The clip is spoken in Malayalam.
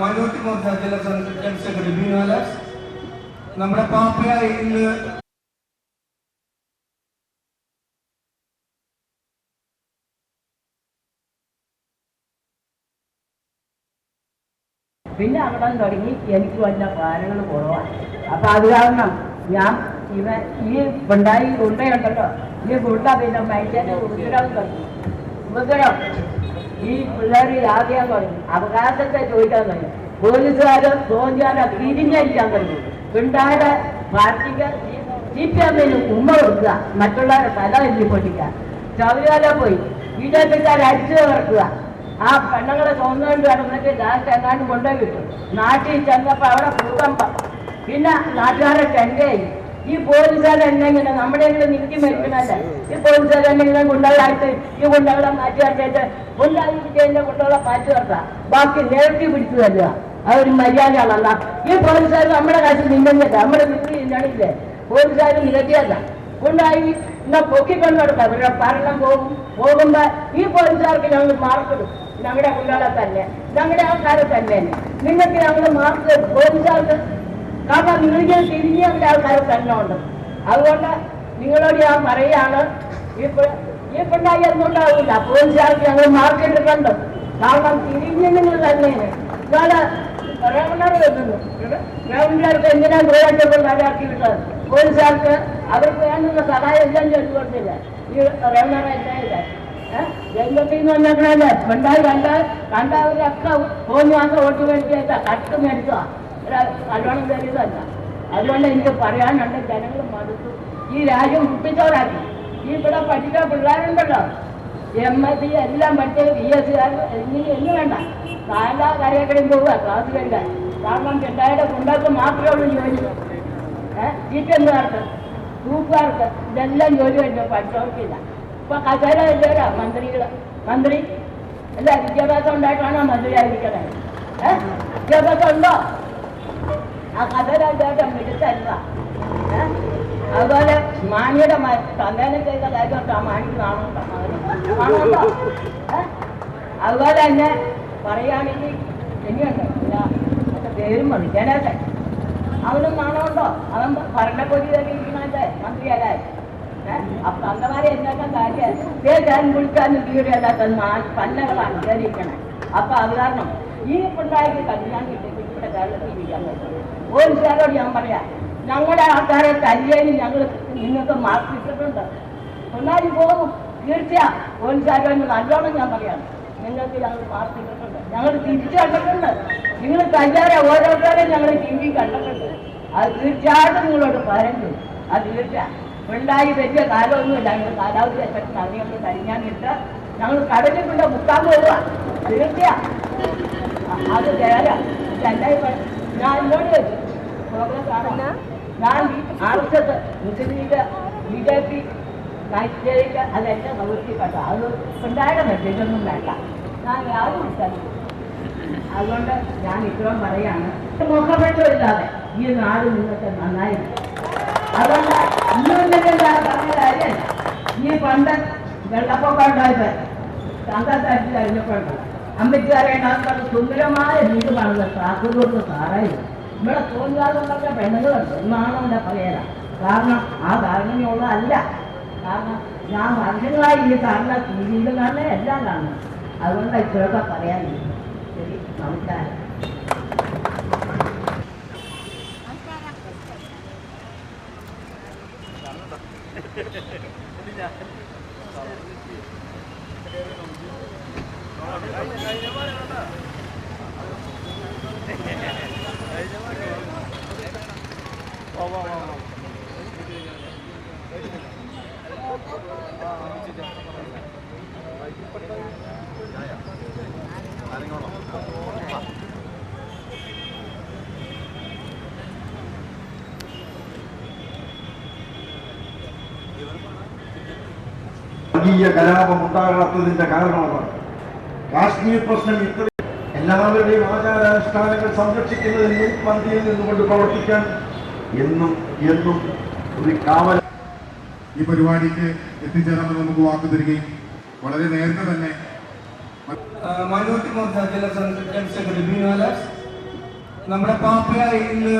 മൈനോറിറ്റി മോർച്ച ജില്ലാ ജനറൽ സെക്രട്ടറി ബിനു അലക്സ് നമ്മുടെ പാപ്പയ ഇന്ന് പിന്നെ അവിടെ തുടങ്ങി. എനിക്ക് വല്ല കാര്യങ്ങൾ കുറവാണ് അപ്പൊ അത് കാരണം ഞാൻ ഇവ ഈ ഉണ്ടായി ഉണ്ടയുണ്ടല്ലോ ഈ ഗുണ്ട പിന്നെ മനുഷ്യന്റെ ഉപദ്രവം തുടങ്ങി. ഉപദ്രവം. ഈ പിള്ളേർ യാതെയാൻ തുടങ്ങി. അവകാശത്തെ ചോദിക്കാൻ തുടങ്ങി. പോലീസുകാരെ തോന്നിയാലോ തിരിഞ്ഞടിക്കാൻ തുടങ്ങി. പിണ്ടായുടെ പാർട്ടിക്ക് സി പി എമ്മിന് ഉമ്മ കൊടുക്കുക. മറ്റുള്ളവരെ തല എല്ലി പൊട്ടിക്കുക ശബരിമല പോയി. ബി ജെ പിക്കാർ അടിച്ചു തകർക്കുക ആ പെണ്ണുങ്ങളെ തോന്നുകൊണ്ട് കിടന്നിട്ട് ലാസ്റ്റ് എങ്ങാണ്ട് കൊണ്ടുപോയി കിട്ടും. നാട്ടിൽ ചെന്നപ്പോ അവിടെ ഭൂകമ്പം. പിന്നെ നാട്ടുകാരെ ടെൻഡായി ഈ പോലീസുകാരെ എന്നെങ്ങനെ നമ്മുടെ ഇവിടെ നിൽക്കി മരിക്കണല്ലേ ഈ പോലീസുകാരെ ഇങ്ങനെ ഗുണ്ടകളായിട്ട് ഈ ഗുണ്ടകളെ മാറ്റി നിർത്തിയിട്ട് വിജയന്റെ ഗുണ്ടകളെ മാറ്റി നിർത്താം. ബാക്കി നേരത്തെ പിടിച്ചു തരിക അതൊരു മര്യാദയാണല്ല. ഈ പോലീസുകാർ നമ്മുടെ കാശിൽ നിന്നില്ല? നമ്മുടെ നിൽക്കി ഇല്ലാണില്ലേ പോലീസുകാർ നിരത്തിയല്ല ഗുണ്ടായി എന്നാ പൊക്കിക്കൊണ്ട് നടക്കാം. ഇവരുടെ ഭരണം പോകും. പോകുമ്പോ ഈ പോലീസുകാർക്ക് ഞങ്ങൾ മാർക്കിടും ഞങ്ങളുടെ ഗുണ്ടകളെ തന്നെ. ഞങ്ങളുടെ ആൾക്കാരെ തന്നെ നിങ്ങൾക്ക് ഞങ്ങൾ മാർക്ക്. പോലീസുകാർക്ക് കാരണം നിങ്ങൾക്ക് തിരിഞ്ഞ് ഞങ്ങളുടെ ആൾക്കാർ തന്നെ ഉണ്ട് അതുകൊണ്ട് നിങ്ങളോട് ഞാൻ പറയാണ് ഈ ഈ പിള്ളായി ഒന്നുണ്ടാവില്ല പോലീസുകാർക്ക് ഞങ്ങൾ മാർക്ക് ഇട്ടിട്ടുണ്ട്. കാരണം തിരിഞ്ഞ് നിങ്ങൾ തന്നെയാണ് ഇതാണ് റവണർ വരുന്നു. റവണർക്ക് എന്തിനാ ഗോവാന്റെ പിള്ളേരാക്കി വിട്ടത്? പോലീസുകാർക്ക് അവർക്ക് വേണ്ടുന്ന സഹായം എല്ലാം ചെയ്തു കൊടുത്തില്ല ഈ റവണർ എന്താ ഇല്ല രംഗത്തിൽ നിന്ന് വന്നേക്കണല്ലേ? ഉണ്ടായി കണ്ട കണ്ടവരൊക്കെ പോകുന്ന മാത്രം വോട്ട് മേടിച്ചാ കട്ട് മേടിച്ചോ നല്ലോണം തരുന്നതല്ല അതുകൊണ്ട് എനിക്ക് പറയാനുണ്ട് ജനങ്ങൾ മടുത്തു. ഈ രാജ്യം കുട്ടിച്ചോറാക്കി ഈ ഇവിടെ പഠിച്ച പിള്ളേരുണ്ടല്ലോ. എം എസ് സി എല്ലാം പഠിച്ച് ബി എസ് സി എന്നീ എന്ന് വേണ്ട. നാലാ കരയക്കടയും പോവുക ക്ലാസ് കഴിക്കാൻ കാരണം പിള്ളേരുടെ കുണ്ടാക്ക് മാത്രമേ ഉള്ളൂ ജോലി. ഏഹ് ചീറ്റന്മാർക്ക് ഗ്രൂപ്പുകാർക്ക്. ഇതെല്ലാം ജോലി കഴിഞ്ഞു പഠിച്ചവർക്കില്ല. ഇപ്പൊ കസേര ഇല്ലവരാ മന്ത്രികൾ. മന്ത്രി? അല്ല വിദ്യാഭ്യാസം ഉണ്ടായിട്ടാണോ മന്ത്രിയായിരിക്കണേ? ഏഹ് വിദ്യാഭ്യാസം ഉണ്ടോ? അതുപോലെ മാണിയുടെ ചെയ്ത കാര്യമൊക്കെ ആ മാണിക്ക് കാണുന്നുണ്ടോ കാണുന്നുണ്ടോ അതുപോലെ തന്നെ പറയുകയാണെങ്കിൽ ഇനിയുണ്ട് പേരും ജനേശൻ അവനും നാണമുണ്ടോ അവൻ ഇരിക്കണല്ലേ മന്ത്രിയല്ലേ അപ്പൊ അന്തമാരെ എന്താക്കാൻ കാര്യം ഞാൻ വിളിക്കാനും വീടില്ലാത്ത പന്നകളാണ് കയറിയിരിക്കണേ അപ്പൊ അത് കാരണം ഈ പിള്ളേർക്ക് കല്യാണം കിട്ടിയിട്ട് പറ്റും പോലീസുകാരോട് ഞാൻ പറയാം. ഞങ്ങളുടെ ആൾക്കാരെ തല്ലിയതിന് ഞങ്ങൾ നിങ്ങൾക്ക് മാർക്ക് ഇട്ടിട്ടുണ്ട് പിള്ളേർ പോകും തീർച്ചയാ പോലീസുകാരോട് നല്ലോണം ഞാൻ പറയാം. നിങ്ങൾക്ക് ഞങ്ങൾ മാർക്ക് ഇട്ടിട്ടുണ്ട് ഞങ്ങൾ തിരിച്ചു കണ്ടിട്ടുണ്ട്. നിങ്ങൾ തയ്യാറെ ഓരോരുത്തരെയും ഞങ്ങൾ ടി കണ്ടിട്ടുണ്ട്. അത് തീർച്ചയായിട്ടും നിങ്ങളോട് പറഞ്ഞു അത് തീർച്ച വെള്ളായി വലിയ കാലമൊന്നുമില്ല. ഞങ്ങൾ കാലാവധി എഫക്റ്റ് അറിഞ്ഞുകൊണ്ട് കഴിഞ്ഞാണിട്ട് ഞങ്ങൾ കടലിൽ കൊണ്ട് മുക്കാൻ പോവുക. തീർച്ചയാ. അത് ഇപ്പൊ- ഞാൻ എന്നോട് ചോദിച്ചു ഞാൻ S Muslim League B J P Nigeria അതെന്നെ പ്രവർത്തിക്കട്ടോ അത് പിള്ളേരുടെ മെസ്സേജൊന്നും വേണ്ട ഞാൻ യാതൊരു വിളിച്ചാലും അതുകൊണ്ട് ഞാൻ ഇത്രയും പറയാണ്. മുഖപക്ഷമില്ലാതെ ഈ നാട് നിങ്ങൾക്ക് നന്നായിരുന്നു അതുകൊണ്ട് ഇന്നുണ്ടെങ്കിൽ ഞാൻ പറഞ്ഞ കാര്യമല്ല ഈ പണ്ട് വെള്ളപ്പൊക്കം ഉണ്ടായത് തങ്കത്താറ്റി കഴിഞ്ഞപ്പോഴുണ്ട് അമ്പത്തിക്കാരേണ്ടാകുമ്പോൾ സുന്ദരമായ വീട് കാണുന്ന കാക്കുകൊണ്ട് സാറായി ഇവിടെ തോന്നിയാതുള്ളൊക്കെ പെണ്ണുങ്ങളുണ്ട്. എന്നാണ് ഇവിടെ പറയല കാരണം ആ കാരണമുള്ളതല്ല കാരണം ഞാൻ വർഷങ്ങളായി ഈ കാണുന്ന ടി വിയിൽ കാണുന്ന എല്ലാം കാണുന്നു. അതുകൊണ്ട് ഇത്രയൊക്കെ പറയാനില്ല ശരി നമസ്കാരം. വർഗീയ കലാപം ഉണ്ടാകാത്തതിന്റെ കാരണമാണ് കാശ്മീർ പ്രശ്നം ഇത്ര എല്ലാവരുടെയും ആചാരാനുഷ്ഠാനങ്ങൾ സംരക്ഷിക്കുന്നതിന് മുൻപന്തിയിൽ നിന്നുകൊണ്ട് പ്രവർത്തിക്കാൻ എന്നും എന്നും ഒരു കാവൽ ഈ പരിപാടിക്ക് എത്തിച്ചേരാമെന്ന് നമുക്ക് വാക്ക് തരികയും വളരെ നേരത്തെ തന്നെ മൈനോറിറ്റി മോർച്ച ജില്ലാ സെക്രട്ടറി ബിനോലാസ് നമ്മുടെ പാപ്പയായി ഇന്ന്